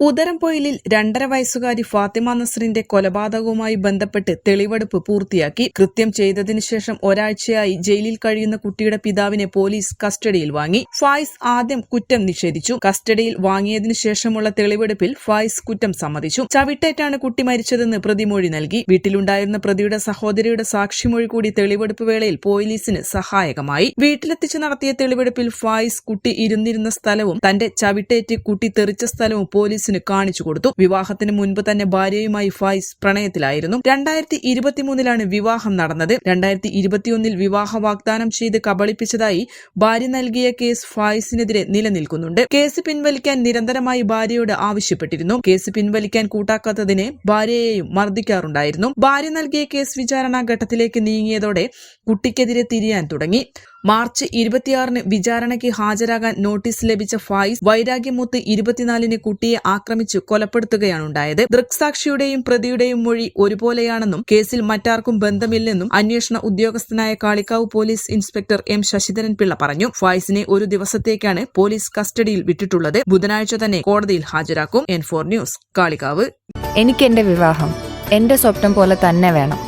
ഉദരംപൊയിലിൽ രണ്ടര വയസ്സുകാരി ഫാത്തിമ നസറിന്റെ കൊലപാതകവുമായി ബന്ധപ്പെട്ട് തെളിവെടുപ്പ് പൂർത്തിയാക്കി. കൃത്യം ചെയ്തതിനു ശേഷം ഒരാഴ്ചയായി ജയിലിൽ കഴിയുന്ന കുട്ടിയുടെ പിതാവിനെ പോലീസ് കസ്റ്റഡിയിൽ വാങ്ങി. ഫായിസ് ആദ്യം കുറ്റം നിഷേധിച്ചു. കസ്റ്റഡിയിൽ വാങ്ങിയതിനു ശേഷമുള്ള തെളിവെടുപ്പിൽ ഫായിസ് കുറ്റം സമ്മതിച്ചു. ചവിട്ടേറ്റാണ് കുട്ടി മരിച്ചതെന്ന് പ്രതിമൊഴി നൽകി. വീട്ടിലുണ്ടായിരുന്ന പ്രതിയുടെ സഹോദരിയുടെ സാക്ഷിമൊഴി കൂടി തെളിവെടുപ്പ് വേളയിൽ പോലീസിന് സഹായകമായി. വീട്ടിലെത്തിച്ച് നടത്തിയ തെളിവെടുപ്പിൽ ഫായിസ് കുട്ടി ഇരുന്നിരുന്ന സ്ഥലവും തന്റെ ചവിട്ടേറ്റ് കുട്ടി തെറിച്ച സ്ഥലവും പോലീസിന് കാണിച്ചു കൊടുത്തു. വിവാഹത്തിന് മുൻപ് തന്നെ ഭാര്യയുമായി ഫൈസ് പ്രണയത്തിലായിരുന്നു. രണ്ടായിരത്തി ഇരുപത്തിമൂന്നിലാണ് വിവാഹം നടന്നത്. രണ്ടായിരത്തി ഇരുപത്തിയൊന്നിൽ വിവാഹ വാഗ്ദാനം ചെയ്ത് കബളിപ്പിച്ചതായി ഭാര്യ നൽകിയ കേസ് ഫൈസിനെതിരെ നിലനിൽക്കുന്നുണ്ട്. കേസ് പിൻവലിക്കാൻ നിരന്തരമായി ഭാര്യയോട് ആവശ്യപ്പെട്ടിരുന്നു. കേസ് പിൻവലിക്കാൻ കൂട്ടാക്കാത്തതിനെ ഭാര്യയെയും മർദ്ദിക്കാറുണ്ടായിരുന്നു. ഭാര്യ നൽകിയ കേസ് വിചാരണ ഘട്ടത്തിലേക്ക് നീങ്ങിയതോടെ കുട്ടിക്കെതിരെ തിരിയാൻ തുടങ്ങി. മാർച്ച് ഇരുപത്തിയാറിന് വിചാരണയ്ക്ക് ഹാജരാകാൻ നോട്ടീസ് ലഭിച്ച ഫായിസ് വൈരാഗ്യമൂത്ത് ഇരുപത്തിനാലിന് കുട്ടിയെ ആക്രമിച്ചു കൊലപ്പെടുത്തുകയാണുണ്ടായത്. ദൃക്സാക്ഷിയുടെയും പ്രതിയുടെയും മൊഴി ഒരുപോലെയാണെന്നും കേസിൽ മറ്റാർക്കും ബന്ധമില്ലെന്നും അന്വേഷണ ഉദ്യോഗസ്ഥനായ Kalikavu police inspector M Sasidharan Pillai പറഞ്ഞു. ഫായിസിനെ ഒരു ദിവസത്തേക്കാണ് പോലീസ് കസ്റ്റഡിയിൽ വിട്ടിട്ടുള്ളത്. ബുധനാഴ്ച തന്നെ കോടതിയിൽ ഹാജരാക്കും. എൻ ഫോർ ന്യൂസ് കാളിക്കാവ് എനിക്ക് എന്റെ വിവാഹം. എന്റെ സ്വപ്നം പോലെ തന്നെ വേണം.